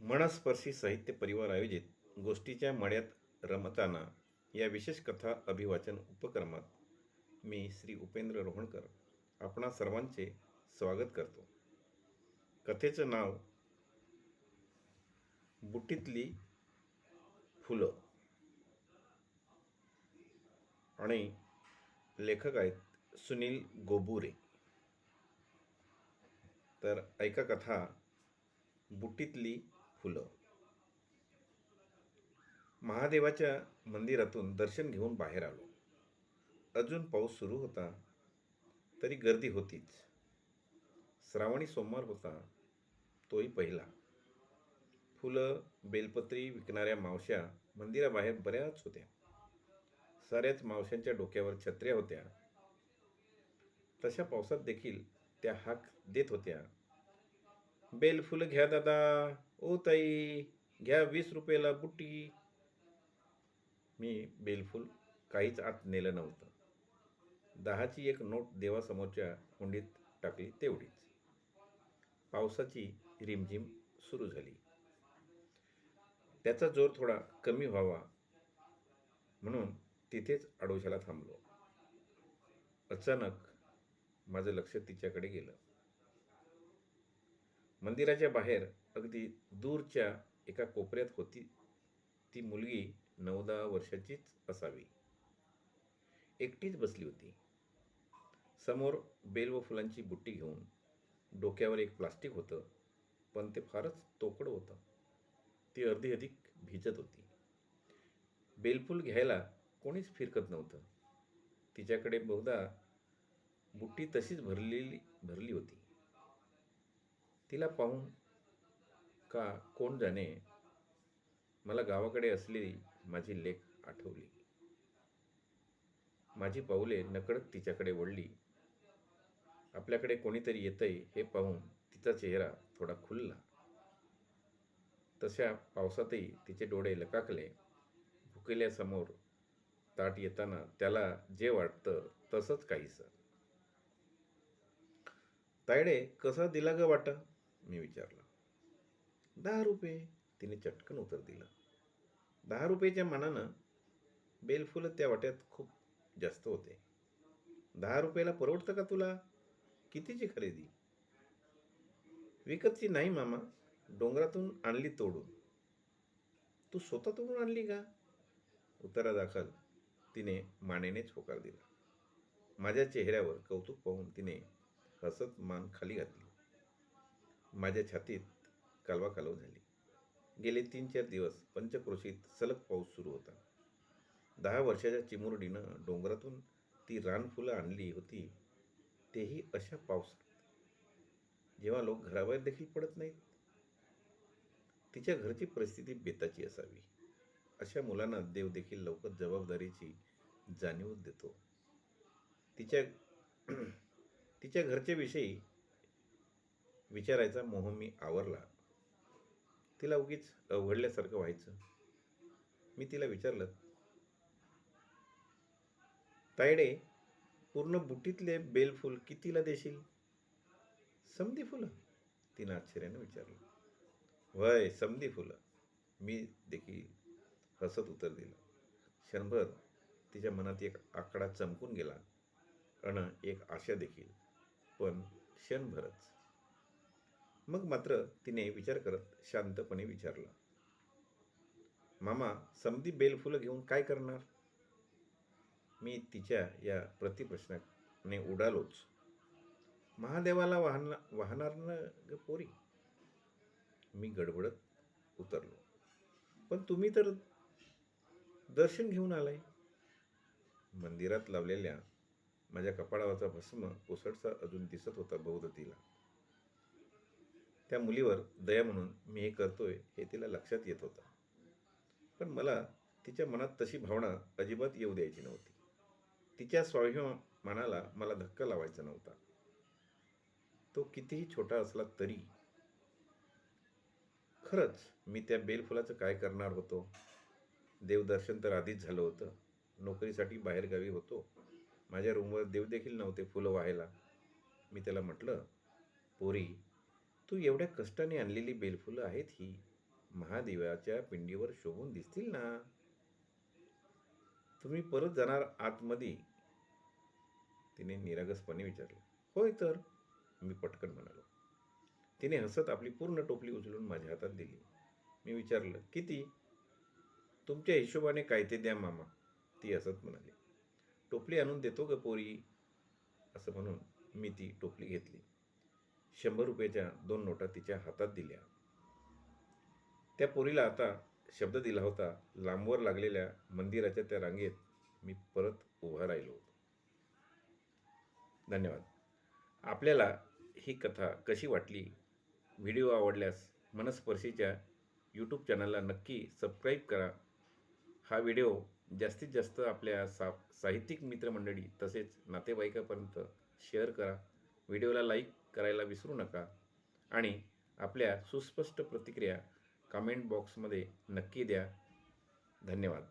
मनस्पर्शी साहित्य परिवार आयोजित गोष्टीच्या मळ्यात रमताना या विशेष कथा अभिवाचन उपक्रमात मी श्री उपेंद्र रोहणकर आपणा सर्वांचे स्वागत करतो. कथेचं नाव बुटीतली फुलं. आणि लेखक आहेत सुनील गोबुरे. तर ऐका कथा बुटीतली फुलं. महादेवाच्या मंदिरातून दर्शन घेऊन बाहेर आलो. अजून पाऊस सुरू होता तरी गर्दी होतीच. श्रावणी सोमवार होता तोही पहिला. फुलं बेलपत्री विकणाऱ्या मावश्या मंदिराबाहेर बऱ्याच होत्या. साऱ्याच मावश्यांच्या डोक्यावर छत्र्या होत्या. तशा पावसात देखील त्या हाक देत होत्या. बेलफुलं घ्या दादा. ओ ताई घ्या वीस रुपयाला बुट्टी. मी बेलफूल काहीच आत नेलं नव्हतं. दहाची एक नोट देवासमोरच्या हुंडीत टाकली तेवढीच. पावसाची रिमझिम सुरू झाली. त्याचा जोर थोडा कमी व्हावा म्हणून तिथेच आडोशाला थांबलो. अचानक माझं लक्ष तिच्याकडे गेलं. मंदिराच्या बाहेर अगदी दूरच्या एका कोपऱ्यात होती. ती मुलगी नऊ दहा वर्षाचीच असावी. एकटीच बसली होती. समोर बेल व फुलांची बुट्टी घेऊन डोक्यावर एक प्लास्टिक होतं पण ते फारच तोकडं होतं. ती अर्धी अधिक भिजत होती. बेलफूल घ्यायला कोणीच फिरकत नव्हतं. तिच्याकडे बहुधा बुट्टी तशीच भरलेली भरली होती. तिला पाहून का? कोण जाणे? मला गावाकडे असलेली माझी लेख आठवली. माझी पाऊले नकळत तिच्याकडे वळली. आपल्याकडे कोणीतरी येतंय हे पाहून तिचा चेहरा थोडा खुलला. तशा पावसातही तिचे डोळे लकाकले. भुकेल्यासमोर ताट येताना त्याला जे वाटतं तसंच काहीसं. तायडे कसा दिला ग वाटा? मी विचारलं. दहा रुपये तिने चटकन उत्तर दिलं. दहा रुपयेच्या मानानं बेलफुलं त्या वाट्यात खूप जास्त होते. दहा रुपयाला परवडतं का तुला? कितीची खरेदी? विकतची नाही मामा डोंगरातून आणली तोडून. तू स्वतः तोडून आणली का? उत्तरादाखल तिने मानेनेच होकार दिला. माझ्या चेहऱ्यावर कौतुक पाहून तिने हसत मान खाली घातली. माझ्या छातीत कालवा कालव झाली. गेले तीन चार दिवस पंचक्रोशीत सलग पाऊस सुरू होता. दहा वर्षाच्या चिमुरडीनं डोंगरातून ती रानफुलं आणली होती तेही अशा पावसात. जेव्हा लोक घराबाहेर देखील पडत नाहीत तिच्या घरची परिस्थिती बेताची असावी अशा मुलांना देव देखील लवकर जबाबदारीची जाणीव देतो. तिच्या तिच्या घरच्याविषयी विचारायचा मोह मी आवरला. तिला उगीच अवघडल्यासारखं व्हायचं. मी तिला विचारलं तायडे पूर्ण बुटीतले बेलफूल कितीला देशील? समधी फुलं. तिनं आश्चर्यानं विचारलं वय समधी फुलं. मी देखील हसत उत्तर दिलं क्षणभर तिच्या मनात एक आकडा चमकून गेला अन एक आशा देखील पण क्षणभरच. मग मात्र तिने विचार करत शांतपणे विचारलं. मामा समधी बेलफुलं घेऊन काय करणार? मी तिच्या या प्रतिप्रश्नाने उडालोच महादेवाला वाहन वाहणार न ग पोरी? मी गडबडत उतरलो. पण तुम्ही तर दर्शन घेऊन आलाय. मंदिरात लावलेल्या माझ्या कपाळावरचा भस्म कोसटसा अजून दिसत होता बहुदतीला त्या मुलीवर दया म्हणून मी हे करतोय हे तिला लक्षात येत होतं. पण मला तिच्या मनात तशी भावना अजिबात येऊ द्यायची नव्हती. तिच्या स्वाभिमानाला मला धक्का लावायचा नव्हता. तो कितीही छोटा असला तरी खरंच मी त्या बेलफुलाचं काय करणार होतो? देवदर्शन तर आधीच झालं होतं. नोकरीसाठी बाहेरगावी होतो. माझ्या रूमवर देवदेखील नव्हते फुलं व्हायला. मी त्याला म्हटलं पोरी तू एवढ्या कष्टाने आणलेली बेलफुलं आहेत ही महादेवाच्या पिंडीवर शोभून दिसतील ना? तुम्ही परत जाणार आतमध्ये? तिने निरागसपणे विचारलं. होय तर? मी पटकन म्हणालो. तिने हसत आपली पूर्ण टोपली उचलून माझ्या हातात दिली. मी विचारलं किती? तुमच्या हिशोबाने काय ते द्या मामा. ती हसत म्हणाली टोपली आणून देतो ग पोरी? असं म्हणून मी ती टोपली घेतली. शंभर रुपयाच्या दोन नोटा तिच्या हातात दिल्या. त्या पोरीला आता शब्द दिला होता लांबवर लागलेल्या मंदिराच्या त्या रांगेत मी परत उभा राहिलो होतो. धन्यवाद. आपल्याला ही कथा कशी वाटली? व्हिडिओ आवडल्यास मनस्पर्शीच्या यूट्यूब चॅनलला नक्की सबस्क्राईब करा. हा व्हिडिओ जास्तीत जास्त आपल्या सा साहित्यिक मित्रमंडळी तसेच नातेवाईकापर्यंत शेअर करा. व्हिडिओला लाईक करायला विसरू नका आणि आपल्या सुस्पष्ट प्रतिक्रिया कमेंट बॉक्समध्ये नक्की द्या. धन्यवाद.